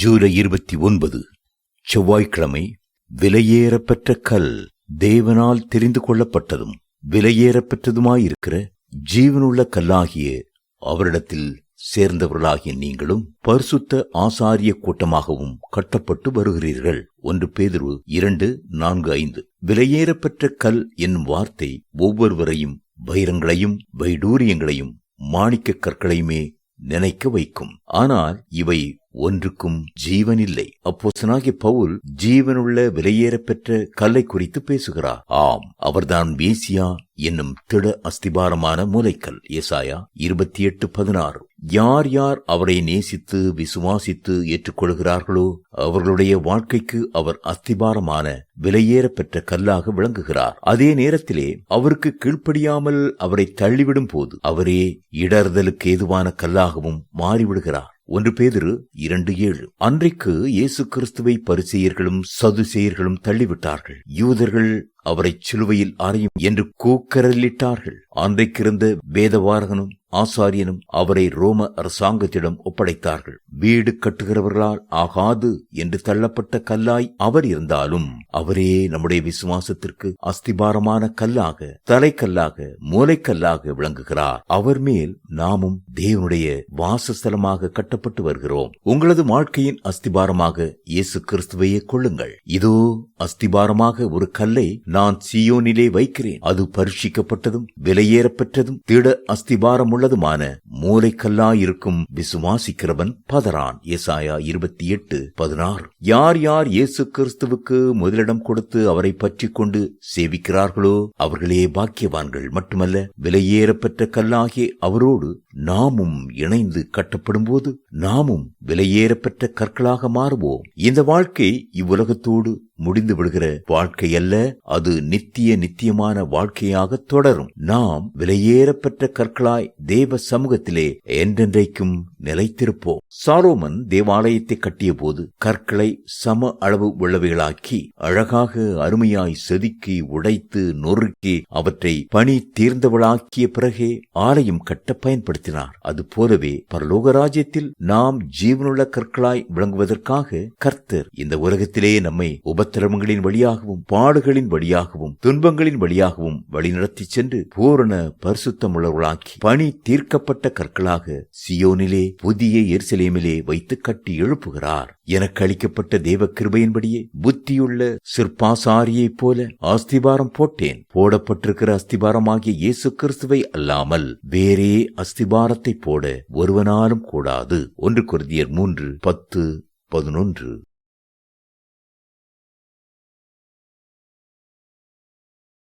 ஜூலை இருபத்தி ஒன்பது செவ்வாய்க்கிழமை விலையேறப்பெற்ற கல் தேவனால் தெரிந்து கொள்ளப்பட்டதும் விலையேறப்பெற்றதுமாயிருக்கிற ஜீவனுள்ள கல்லாகிய அவரிடத்தில் சேர்ந்தவர்களாகிய நீங்களும் பரிசுத்த ஆசாரிய கூட்டமாகவும் கட்டப்பட்டு வருகிறீர்கள். ஒன்று பேதுரு இரண்டு நான்கு ஐந்து. விலையேறப்பெற்ற கல் என்னும் வார்த்தை ஒவ்வொருவரையும் வைரங்களையும் வைடூரியங்களையும் மாணிக்க கற்களையுமே நினைக்க வைக்கும். ஆனால் இவை ஒன்றுக்கும் ஜீவன் இல்லை அப்போசனாகிய பவுல் ஜீவனுள்ள விலையேறப்பெற்ற கல்லை குறித்து பேசுகிறார். ஆம் அவர்தான் வேசியா என்னும் திட அஸ்திபாரமான மூலைக்கல். ஏசாயா இருபத்தி எட்டு பதினாறு. யார் யார் அவரை நேசித்து விசுவாசித்து ஏற்றுக்கொள்கிறார்களோ அவர்களுடைய வாழ்க்கைக்கு அவர் அஸ்திபாரமான விலையேறப்பெற்ற கல்லாக விளங்குகிறார். அதே நேரத்திலே அவருக்கு கீழ்ப்படியாமல் அவரை தள்ளிவிடும் போது அவரே இடறுதலுக்கு ஏதுவான கல்லாகவும் மாறிவிடுகிறார். ஒன்று பேதிரு இரண்டு ஏழு. அன்றைக்கு இயேசு கிறிஸ்துவை பரிசெயர்களும் சதுசெயர்களும் தள்ளிவிட்டார்கள். யூதர்கள் அவரை சிலுவையில் அறையும் என்று கூக்கரலிட்டார்கள். அன்றைக்கிருந்த வேதவாரகனும் ஆசாரியனும் அவரை ரோம அரசாங்கத்திடம் ஒப்படைத்தார்கள். வீடு கட்டுகிறவர்களால் ஆகாது என்று தள்ளப்பட்ட கல்லாய் அவர் இருந்தாலும் அவரே நம்முடைய விசுவாசத்திற்கு அஸ்திபாரமான கல்லாக தலைக்கல்லாக மூளைக்கல்லாக விளங்குகிறார். அவர் மேல் நாமும் தேவனுடைய வாசஸ்தலமாக கட்டப்பட்டு வருகிறோம். உங்களது வாழ்க்கையின் அஸ்திபாரமாக இயேசு கிறிஸ்துவையே கொள்ளுங்கள். இதோ அஸ்திபாரமாக ஒரு கல்லை நான் சியோனிலே வைக்கிறேன். அது பரீட்சிக்கப்பட்டதும் விலையேறப்பெற்றதும் திட அஸ்திபாரமுள்ளதுமான உள்ளதுமான மூளைக்கல்லாயிருக்கும் விசுவாசிக்கிறவன் பதறான். ஏசாயா இருபத்தி எட்டு பதினாறு. யார் யார் இயேசு கிறிஸ்துவுக்கு முதலிடம் கொடுத்து அவரை பற்றி கொண்டு சேவிக்கிறார்களோ அவர்களே பாக்கியவான்கள் மட்டுமல்ல விலையேறப்பெற்ற கல்லாகிய அவரோடு நாமும் இணைந்து கட்டப்படும் போது நாமும் விலையேறப்பெற்ற கற்களாக மாறுவோம். இந்த வாழ்க்கை இவ்வுலகத்தோடு முடிந்து விடுகிற வாழ்க்கை அல்ல அது நித்திய நித்தியமான வாழ்க்கையாக தொடரும். நாம் விலையேறப்பெற்ற கற்களாய் தேவ சமூகத்தில் என்றென்றைக்கும் நிலைத்திருப்போம். சாரோமன் தேவாலயத்தை கட்டிய போது கற்களை சம அளவு உள்ளவைகளாக்கி அழகாக அருமையாய் செதுக்கி உடைத்து நொறுக்கி அவற்றை பணி தீர்ந்தவளாக்கிய பிறகே ஆலயம் கட்ட பயன்படுத்தினார். அது போலவே பரலோக ராஜ்யத்தில் நாம் ஜீவனுள்ள கற்களாய் விளங்குவதற்காக கர்த்தர் இந்த உலகத்திலே நம்மை உபத்திரவங்களின் வழியாகவும் பாடுகளின் வழியாகவும் துன்பங்களின் வழியாகவும் வழிநடத்தி சென்று பூரண பரிசுத்தமுள்ளவர்களாக்கி பணி தீர்க்கப்பட்ட கற்களாக சியோனிலே புதிய எருசலேமிலே வைத்து கட்டி எழுப்புகிறார். எனக்கு அளிக்கப்பட்ட தேவ கிருபையின்படியே புத்தியுள்ள சிற்பாசாரியைப் போல அஸ்திபாரம் போட்டேன். போடப்பட்டிருக்கிற அஸ்திபாரமாகிய இயேசு கிறிஸ்துவை அல்லாமல் வேறே அஸ்திபாரத்தை போட ஒருவனாலும் கூடாது. ஒன்று குருதியர் மூன்று பத்து பதினொன்று.